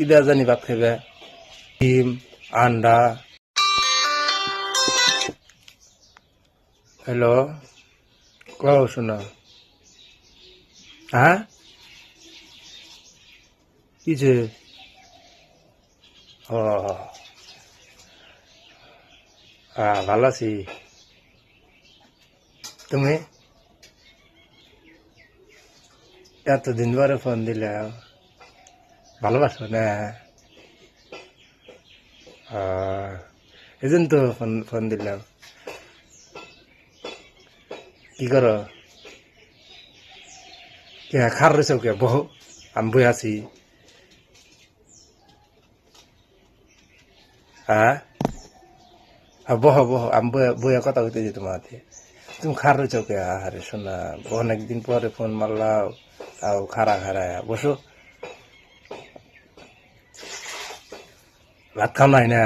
কি দেওয়া জানি ভাত খাবে ডিম, আন্ডা। হ্যালো? কও শোনা। হ্যাঁ? কি যে? ও। হ্যাঁ ভালো আছি। তুমি? এতদিন পরে ফোন দিলে ভালোবাসো, না? এই তো ফোন ফোন দিলাম। কি করো? কে খার রয়েছে কে বহু, আমি বই আছি। হ্যাঁ বহ বহ, আমি বইয়া কথা হইতেছি তোমার হাতে। তুমি খার রয়েছ কে আরে শোনা অনেকদিন পরে ফোন মারলাও, তাও খারা খারা বসো। ভাত খাও নাই না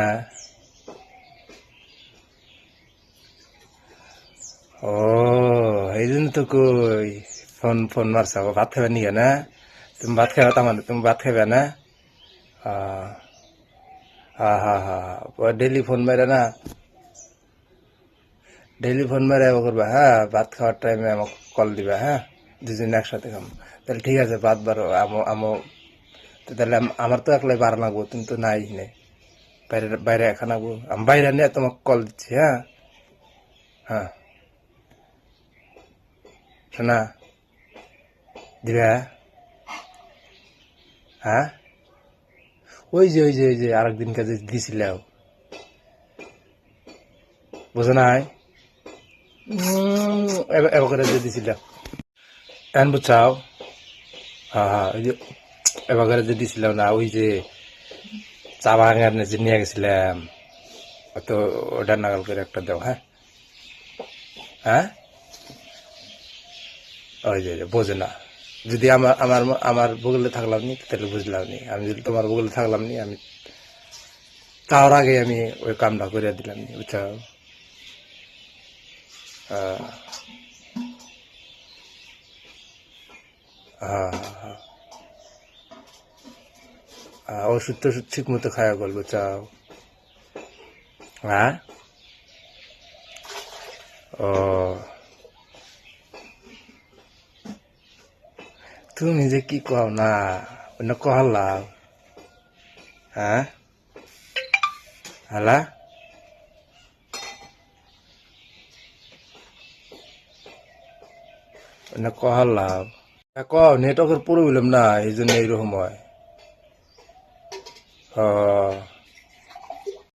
ও, এই জন্য তো কই, ফোন ফোন মারছ ভাত খাবে নিয়ে না? তুমি ভাত খাবে তার মানে তুমি ভাত খাবে না? হা হা হা ডেলি ফোন মেরে না? ডেলি ফোন মেরে করবা হ্যাঁ? ভাত খাওয়ার টাইমে আমাকে কল দিবা হ্যাঁ? দুজন একসাথে খাম তাহলে ঠিক আছে, ভাত বারো, আমো আমো, তাহলে আমার তো একলাই বার লাগবো, তুমি তো নাই নে বাইরে বাইরে এখন আগবো আমি বাইরে নিয়ে তোমাকে কল দিচ্ছি হ্যাঁ? হ্যাঁ। শোনা। দিবা হ্যাঁ? ওই যে ওই যে ওই যে আরেকদিন কাজে দিছিলাম বুঝো নাই? এবার করে যে দিছিলাম এন বুঝাও। হ্যাঁ হ্যাঁ ওই যে এবার যে দিছিলাম না, ওই যে চা বাগানে যে নিয়ে গেছিলাম তো ওটা নাগাল করে একটা দাও হ্যাঁ? হ্যাঁ? ওই যে বোঝে না। যদি আমার আমার আমার বগলে থাকলাম নি তাহলে বুঝলাম নি। আমি যদি তোমার বগলে থাকলাম নি আমি তার আগে আমি ওই কামটা করে দিলাম নি হ্যাঁ হ্যাঁ, হ্যাঁ। ওষুধ টষুধ ঠিক মতো খাওয়া গল্প চাও। হ্যাঁ? ও। তুমি যে কি কও না, অন্য কহলাম হ্যাঁ? হ্যালা? অন্য কহলাম ক নেটওয়ার্কের প্রবলেম না এই জন্য এইরকম হয়। ও